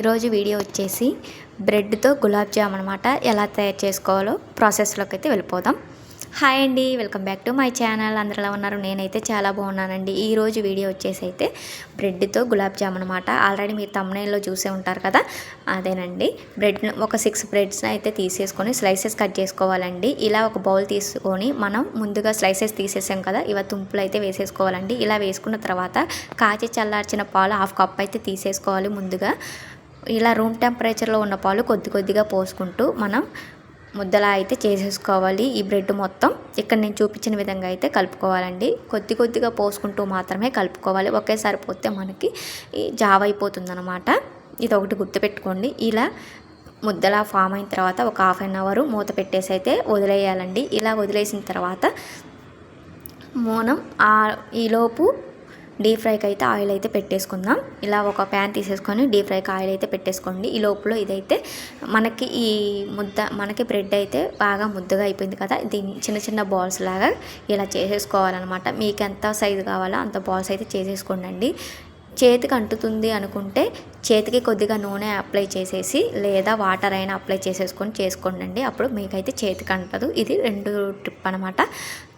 ఈరోజు వీడియో వచ్చేసి బ్రెడ్తో గులాబ్ జామ్ అనమాట ఎలా తయారు చేసుకోవాలో ప్రాసెస్లోకి అయితే వెళ్ళిపోదాం. హాయ్ అండి welcome back to my channel. అందరు ఎలా ఉన్నారు? నేనైతే చాలా బాగున్నానండి. ఈరోజు వీడియో వచ్చేసి అయితే బ్రెడ్తో గులాబ్ జామ్ అనమాట ఆల్రెడీ మీరు తమ్నైల్లో చూసే ఉంటారు కదా? అదేనండి. బ్రెడ్ ఒక సిక్స్ బ్రెడ్స్ని అయితే తీసేసుకొని స్లైసెస్ కట్ చేసుకోవాలండి. ఇలా ఒక బౌల్ తీసుకొని మనం ముందుగా స్లైసెస్ తీసేసాం కదా? ఇవ తుంపులు అయితే వేసేసుకోవాలండి. ఇలా వేసుకున్న తర్వాత కాచి చల్లార్చిన పాలు హాఫ్ కప్ అయితే తీసేసుకోవాలి ముందుగా. ఇలా రూమ్ టెంపరేచర్లో ఉన్న పాలు కొద్ది కొద్దిగా పోసుకుంటూ మనం ముద్దలా అయితే చేసేసుకోవాలి. ఈ బ్రెడ్ మొత్తం ఇక్కడ నేను చూపించిన విధంగా అయితే కలుపుకోవాలండి. కొద్ది కొద్దిగా పోసుకుంటూ మాత్రమే కలుపుకోవాలి. ఒకేసారి పోతే మనకి జావ అయిపోతుంది అనమాట ఇది ఒకటి గుర్తుపెట్టుకోండి. ఇలా ముద్దలా ఫామ్ అయిన తర్వాత ఒక హాఫ్ అన్ అవర్ మూత పెట్టేసి అయితే వదిలేయాలండి. ఇలా వదిలేసిన తర్వాత మనం ఈలోపు డీప్ ఫ్రైకి అయితే ఆయిల్ అయితే పెట్టేసుకుందాం. ఇలా ఒక ప్యాన్ తీసేసుకొని డీప్ ఫ్రైకి ఆయిల్ అయితే పెట్టేసుకోండి. ఈ లోపల ఇదైతే మనకి ఈ ముద్ద మనకి బ్రెడ్ అయితే బాగా ముద్దగా అయిపోయింది కదా. దీన్ని చిన్న చిన్న బాల్స్ లాగా ఇలా చేసేసుకోవాలన్నమాట. మీకు ఎంత సైజు కావాలో అంత బాల్స్ అయితే చేసేసుకోండి చేతికి అంటుతుంది అనుకుంటే చేతికి కొద్దిగా నూనె అప్లై చేసేసి లేదా వాటర్ అయినా అప్లై చేసేసుకొని చేసుకోండి అప్పుడు మీకైతే చేతికి అంటదు. ఇది రెండు ట్రిప్ అనమాట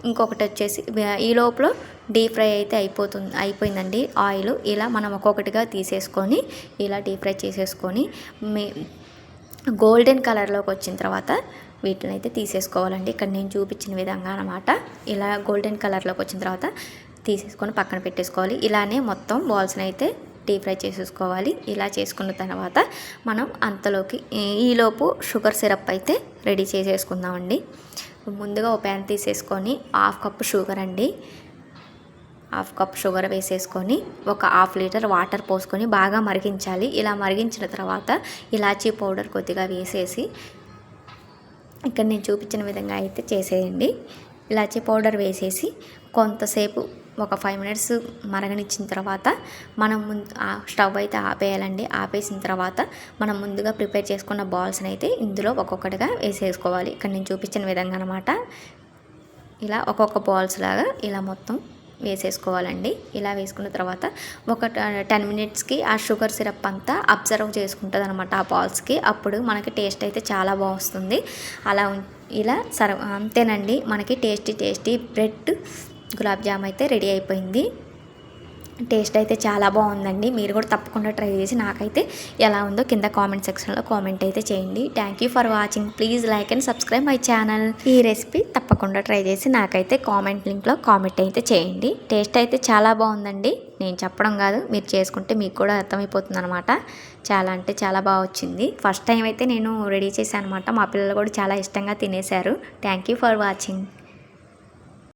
ఇంకొకటి వచ్చేసి ఈ లోపల డీప్ ఫ్రై అయితే అయిపోతుంది అయిపోయిందండి. ఆయిల్ ఇలా మనం ఒక్కొక్కటిగా తీసేసుకొని ఇలా డీప్ ఫ్రై చేసేసుకొని మీ గోల్డెన్ కలర్లోకి వచ్చిన తర్వాత వీటిని అయితే తీసేసుకోవాలండి. ఇక్కడ నేను చూపించిన విధంగా అనమాట ఇలా గోల్డెన్ కలర్లోకి వచ్చిన తర్వాత తీసేసుకొని పక్కన పెట్టేసుకోవాలి. ఇలానే మొత్తం బాల్స్ని అయితే డీప్ ఫ్రై చేసేసుకోవాలి. ఇలా చేసుకున్న తర్వాత మనం అంతలోకి ఈలోపు షుగర్ సిరప్ అయితే రెడీ చేసేసుకుందామండి. ముందుగా ఓ ప్యాన్ తీసేసుకొని హాఫ్ కప్ షుగర్ అండి. హాఫ్ కప్ షుగర్ వేసేసుకొని ఒక హాఫ్ లీటర్ వాటర్ పోసుకొని బాగా మరిగించాలి. ఇలా మరిగించిన తర్వాత ఇలాచీ పౌడర్ కొద్దిగా వేసేసి ఇక్కడ నేను చూపించిన విధంగా అయితే చేసేయండి. ఇలాచీ పౌడర్ వేసేసి కొంతసేపు ఒక ఫైవ్ మినిట్స్ మరగనిచ్చిన తర్వాత మనం ముందు స్టవ్ అయితే ఆపేయాలండి. ఆపేసిన తర్వాత మనం ముందుగా ప్రిపేర్ చేసుకున్న బాల్స్ని అయితే ఇందులో ఒక్కొక్కటిగా వేసేసుకోవాలి. ఇక్కడ నేను చూపించిన విధంగా అనమాట ఇలా ఒక్కొక్క బాల్స్ లాగా ఇలా మొత్తం వేసేసుకోవాలండి. ఇలా వేసుకున్న తర్వాత ఒక టెన్ మినిట్స్కి ఆ షుగర్ సిరప్ అంతా అబ్జర్వ్ చేసుకుంటుంది అనమాట ఆ బాల్స్కి అప్పుడు మనకి టేస్ట్ అయితే చాలా బాగుస్తుంది. అలా ఇలా సర్వ్ అంతేనండి. మనకి tasty tasty bread gulab jam అయితే రెడీ అయిపోయింది. టేస్ట్ అయితే చాలా బాగుందండి. మీరు కూడా తప్పకుండా ట్రై చేసి నాకైతే ఎలా ఉందో కింద కామెంట్ సెక్షన్లో కామెంట్ అయితే చేయండి. Thank you for watching please like and subscribe my channel ఈ రెసిపీ తప్పకుండా ట్రై చేసి నాకైతే కామెంట్ లింక్లో కామెంట్ అయితే చేయండి. టేస్ట్ అయితే చాలా బాగుందండి. నేను చెప్పడం కాదు మీరు చేసుకుంటే మీకు కూడా అర్థమైపోతుంది అనమాట చాలా అంటే చాలా బాగా వచ్చింది. ఫస్ట్ టైం అయితే నేను రెడీ చేశాను అనమాట మా పిల్లలు కూడా చాలా ఇష్టంగా తినేశారు. Thank you for watching